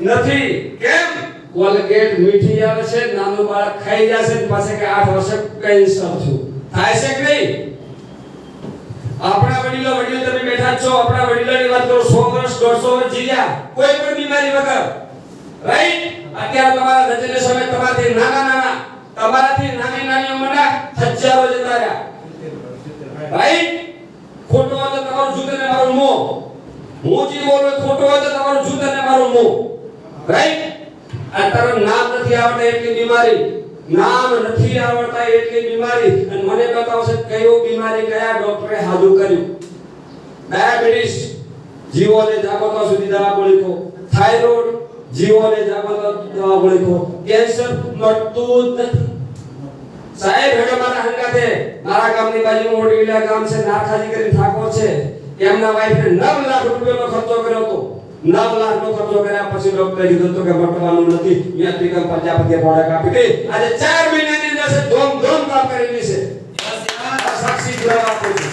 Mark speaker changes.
Speaker 1: નથી. કેમ? કોલગેટ મીઠી આવે છે નાનું બાળક ખાઈ જશે ને પાસે કે 8 વર્ષે કેન્સર છું. થાય છે કે નહીં? આપણા વડીલો વડીલો તમે બેઠા છો આપણા વડીલોની વાત કરો 100 વર્ષ 150 વર્ષ જીવ્યા કોઈ પણ બીમારી વગર. રાઈટ અત્યારે તમારા નજરે સામે તમારાથી નાના નાના તમારાથી નાની નાની ઉંમરના હજારો જતા રહ્યા. રાઈટ ખોટો હોય તો તમારું જૂત અને મારું મોં. હું જે બોલું ખોટો હોય તો તમારું જૂત અને મારું મોં. રાઈટ આ તારું નામ નથી આવડતા એટલી બીમારી. નામ નથી આવડતા એટલી બીમારી. અને મને બતાવશે કયો બીમારી કયા ડોક્ટરે હાજુ કર્યું? ડાયાબિટીસ જીવોને જાગોતા સુધી દવા ગોળી થાઇરોઇડ જીવોને જાગોતા દવા ગોળી કેન્સર મળતું નથી. સાહેબ, હેડો મારા હંગાથે મારા ગામની બાજુમાં મોટી ગામ છે, નાથાજી કરીને ઠાકોર છે. એમના વાઈફને 9 લાખ રૂપિયાનો ખર્ચો કર્યો હતો. 9 લાખનો ખર્ચો કર્યા પછી ડોક્ટરે કીધું તો કે મટવાનું નથી. અહીંયા ટીકમ પ્રજાપતિએ પ્રોડક્ટ આપી હતી આજે 4 મહિનાની અંદર ધોમ ધોમ કામ કરેલી છે સાક્ષી પુરાવા આપું